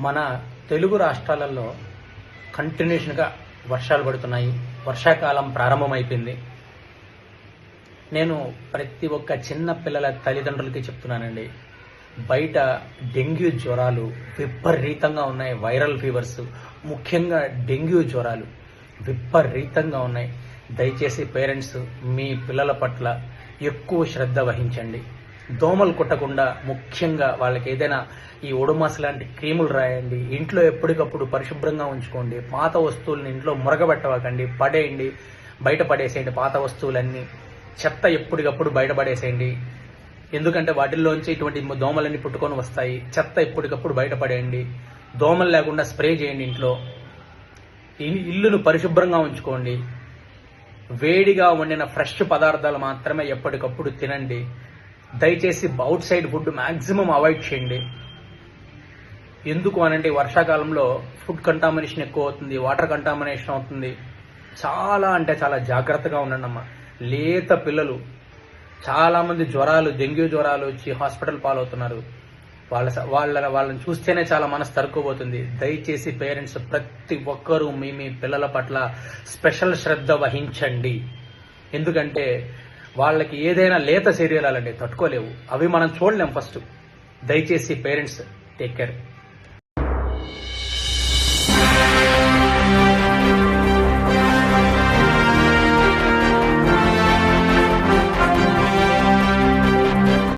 మన తెలుగు రాష్ట్రాలలో కంటిన్యూషన్గా వర్షాలు పడుతున్నాయి. వర్షాకాలం ప్రారంభమైపోయింది. నేను ప్రతి ఒక్క చిన్న పిల్లల తల్లిదండ్రులకి చెప్తున్నానండి. బయట డెంగ్యూ జ్వరాలు విపరీతంగా ఉన్నాయి. వైరల్ ఫీవర్స్ ముఖ్యంగా డెంగ్యూ జ్వరాలు విపరీతంగా ఉన్నాయి. దయచేసి పేరెంట్స్ మీ పిల్లల పట్ల ఎక్కువ శ్రద్ధ వహించండి. దోమలు కుట్టకుండా ముఖ్యంగా వాళ్ళకి ఏదైనా ఈ ఒడుమాస్ లాంటి క్రీములు రాయండి ఇంట్లో ఎప్పటికప్పుడు పరిశుభ్రంగా ఉంచుకోండి పాత వస్తువులను ఇంట్లో మురగబెట్టవకండి పడేయండి బయట పడేసేయండి పాత వస్తువులన్నీ చెత్త ఎప్పటికప్పుడు బయట పడేసేయండి. ఎందుకంటే వాటిల్లోంచి ఇటువంటి దోమలన్నీ పుట్టుకొని వస్తాయి చెత్త ఎప్పటికప్పుడు బయటపడేయండి దోమలు లేకుండా స్ప్రే చేయండి ఇంట్లో. ఇల్లును పరిశుభ్రంగా ఉంచుకోండి. వేడిగా వండిన ఫ్రెష్ పదార్థాలు మాత్రమే ఎప్పటికప్పుడు తినండి. దయచేసి outside food maximum avoid చేయండి. ఎందుకు అనంటే వర్షాకాలంలో ఫుడ్ కంటామినేషన్ ఎక్కువ అవుతుంది వాటర్ కంటామినేషన్ అవుతుంది. చాలా అంటే చాలా జాగ్రత్తగా ఉండండి అమ్మ. లేత పిల్లలు చాలామంది జ్వరాలు డెంగ్యూ జ్వరాలు వచ్చి హాస్పిటల్ పాలవుతున్నారు. వాళ్ళ వాళ్ళ వాళ్ళని చూస్తేనే చాలా మనసు తరుక్కుపోతుంది. దయచేసి పేరెంట్స్ ప్రతి ఒక్కరూ మీ మీ పిల్లల పట్ల స్పెషల్ శ్రద్ధ వహించండి. ఎందుకంటే వాళ్ళకి ఏదైనా లేత శరీరాలండి తట్టుకోలేవు. అవి మనం చూడలేం ఫస్ట్ దయచేసి పేరెంట్స్ టేక్ కేర్